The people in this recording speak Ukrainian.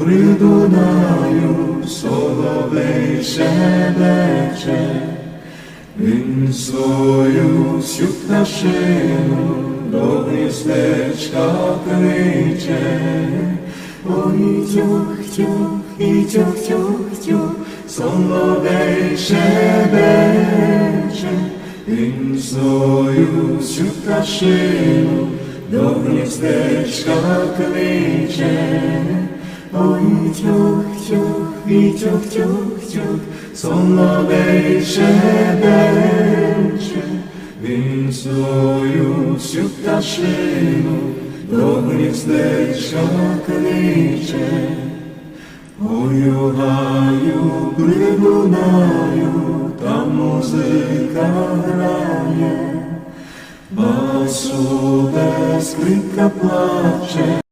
при Дунаю соловей шебече, він свою всю пташину до гніздечка кличе. Ой, тьох, тьох, і тьох, тьох, тьох, соловей шебече, він свою всю пташину до гніздечка кличе. Ой, тьох, тьох, і тьох, тьох, тьох, соловей шебече, він свою всю пташину до гніздечка кличе. Ой, у гаю прибунаю, там музика грає, басове скрипка плаче.